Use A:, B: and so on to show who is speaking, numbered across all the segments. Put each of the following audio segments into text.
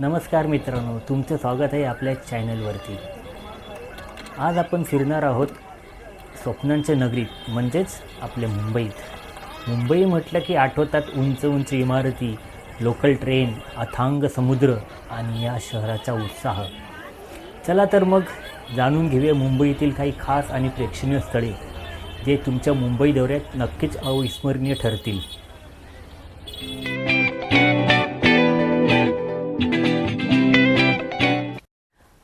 A: नमस्कार मित्रांनो तुमचं स्वागत आहे आपल्या चॅनलवरती. आज आपण फिरणार आहोत स्वप्नांच्या नगरीत म्हणजेच आपल्या मुंबईत. मुंबई म्हटलं की आठवतात उंच उंच इमारती लोकल ट्रेन अथांग समुद्र आणि या शहराचा उत्साह. चला तर मग जाणून घेऊया मुंबईतील काही खास आणि प्रेक्षणीय स्थळे जे तुमच्या मुंबई दौऱ्यात नक्कीच अविस्मरणीय ठरतील.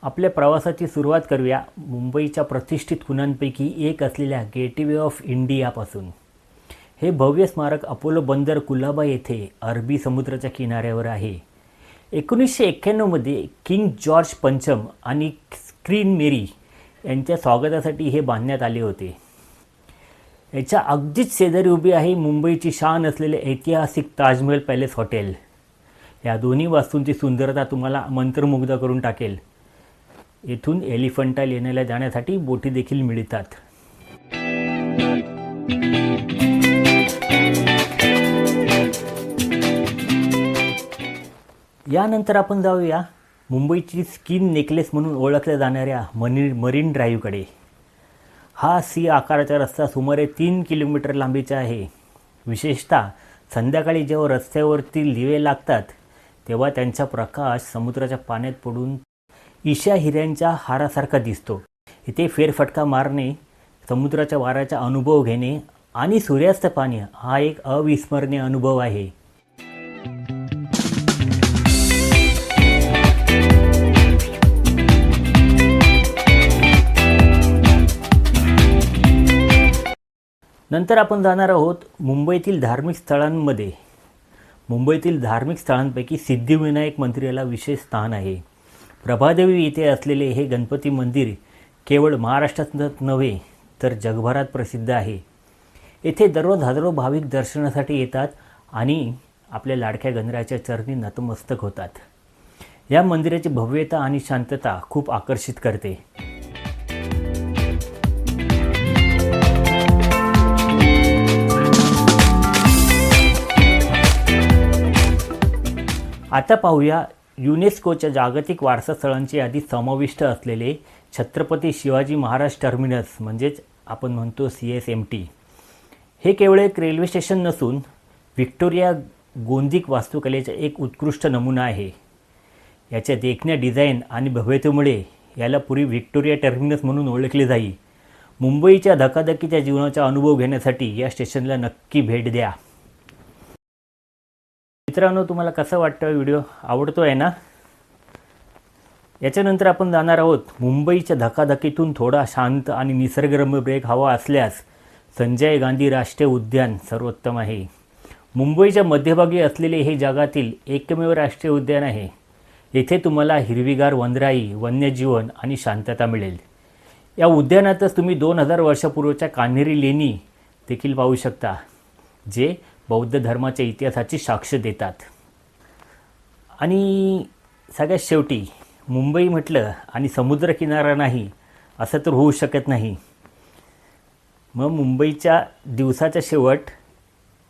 A: आपल्या प्रवासाची सुरुवात करूया मुंबईच्या प्रतिष्ठित खुणांपैकी एक असलेल्या गेटवे ऑफ इंडियापासून. हे भव्य स्मारक अपोलो बंदर कुलाबा येथे अरबी समुद्राच्या किनाऱ्यावर आहे. एकोणीसशे एक्क्याण्णवमध्ये किंग जॉर्ज पंचम आणि स्क्रीन मेरी यांच्या स्वागतासाठी हे बांधण्यात आले होते. याच्या अगदीच शेजारी उभी आहे मुंबईची शान असलेले ऐतिहासिक ताजमहल पॅलेस हॉटेल. या दोन्ही वास्तूंची सुंदरता तुम्हाला मंत्रमुग्ध करून टाकेल. येथून एलिफंटा लेण्याला जाण्यासाठी बोटी देखील मिळतात. यानंतर आपण जाऊया मुंबईची स्किन नेकलेस म्हणून ओळखल्या जाणाऱ्या मनी मरीन ड्राईव्हकडे. हा सी आकाराचा रस्ता सुमारे तीन किलोमीटर लांबीचा आहे. विशेषतः संध्याकाळी जेव्हा रस्त्यावरती दिवे लागतात तेव्हा त्यांचा प्रकाश समुद्राच्या पाण्यात पडून ईशा हिऱ्यांच्या हारासारखा दिसतो. इथे फेरफटका मारणे समुद्राच्या वाऱ्याचा अनुभव घेणे आणि सूर्यास्त पाणी हा एक अविस्मरणीय अनुभव आहे. नंतर आपण जाणार आहोत मुंबईतील धार्मिक स्थळांमध्ये. मुंबईतील धार्मिक स्थळांपैकी सिद्धिविनायक मंदिराला विशेष स्थान आहे. प्रभादेवी येथे असलेले हे गणपती मंदिर केवळ महाराष्ट्रातच नव्हे तर जगभरात प्रसिद्ध आहे. येथे दररोज हजारो भाविक दर्शनासाठी येतात आणि आपल्या लाडक्या गणराच्या चरणी नतमस्तक होतात. या मंदिराची भव्यता आणि शांतता खूप आकर्षित करते. आता पाहूया युनेस्कोच्या जागतिक वारसा स्थळांची यादी समाविष्ट असलेले छत्रपती शिवाजी महाराज टर्मिनस म्हणजेच आपण म्हणतो सी एस एम टी. हे केवळ एक रेल्वे स्टेशन नसून व्हिक्टोरिया गोंदिक वास्तुकलेचा एक उत्कृष्ट नमुना आहे. याच्या देखण्या डिझाईन आणि भव्यतेमुळे याला पूर्वी व्हिक्टोरिया टर्मिनस म्हणून ओळखले जाई. मुंबईच्या धकाधकीच्या जीवनाचा अनुभव घेण्यासाठी या स्टेशनला नक्की भेट द्या. मित्रांनो तुम्हाला कसं वाटतं? व्हिडिओ आवडतो आहे ना? याच्यानंतर आपण जाणार आहोत मुंबईच्या धकाधकीतून थोडा शांत आणि निसर्गरम्य ब्रेक हवा असल्यास संजय गांधी राष्ट्रीय उद्यान सर्वोत्तम आहे. मुंबईच्या मध्यभागी असलेले हे जगातील एकमेव राष्ट्रीय उद्यान आहे. येथे तुम्हाला हिरवीगार वनराई वन्यजीवन आणि शांतता मिळेल. या उद्यानातच तुम्ही दोन हजार वर्षापूर्वीच्या कान्हेरी लेणी देखील पाहू शकता जे बौद्ध धर्माच्या इतिहासाची साक्ष देतात. आणि सगळ्यात शेवटी मुंबई म्हटलं आणि समुद्रकिनारा नाही असं तर होऊ शकत नाही. मग मुंबईच्या दिवसाचा शेवट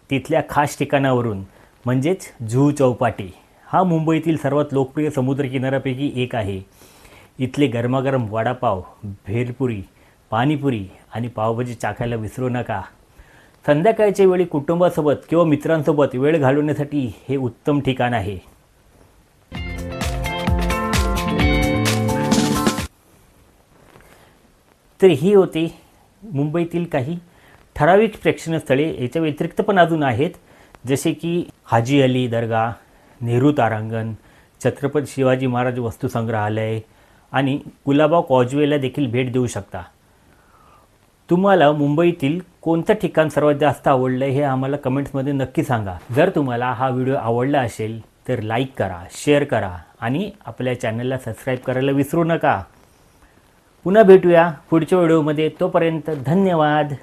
A: तिथल्या खास ठिकाणावरून म्हणजेच जुहू चौपाटी हा मुंबईतील सर्वात लोकप्रिय समुद्रकिनाऱ्यापैकी एक आहे. इथले गरमागरम वडापाव भेलपुरी पाणीपुरी आणि पावभाजी चाखायला विसरू नका. संध्याकाळच्या वेळी कुटुंबासोबत किंवा मित्रांसोबत वेळ घालवण्यासाठी हे उत्तम ठिकाण आहे. तर ही होती मुंबईतील काही ठराविक प्रेक्षणीय स्थळे याच्या व्यतिरिक्त पण अजून आहेत जसे की हाजी अली दर्गा नेहरू तारांगण छत्रपती शिवाजी महाराज वस्तू संग्रहालय आणि गुलाबा कॉजवेला देखील भेट देऊ शकता. तुम्हाला मुंबईतील कोणतं ठिकाण सर्वात जास्त आवडलं हे आम्हाला कमेंट्समध्ये नक्की सांगा. जर तुम्हाला हा व्हिडिओ आवडला असेल तर लाईक करा शेअर करा आणि आपल्या चॅनलला सबस्क्राईब करायला विसरू नका. पुन्हा भेटूया पुढच्या व्हिडिओमध्ये. तोपर्यंत धन्यवाद.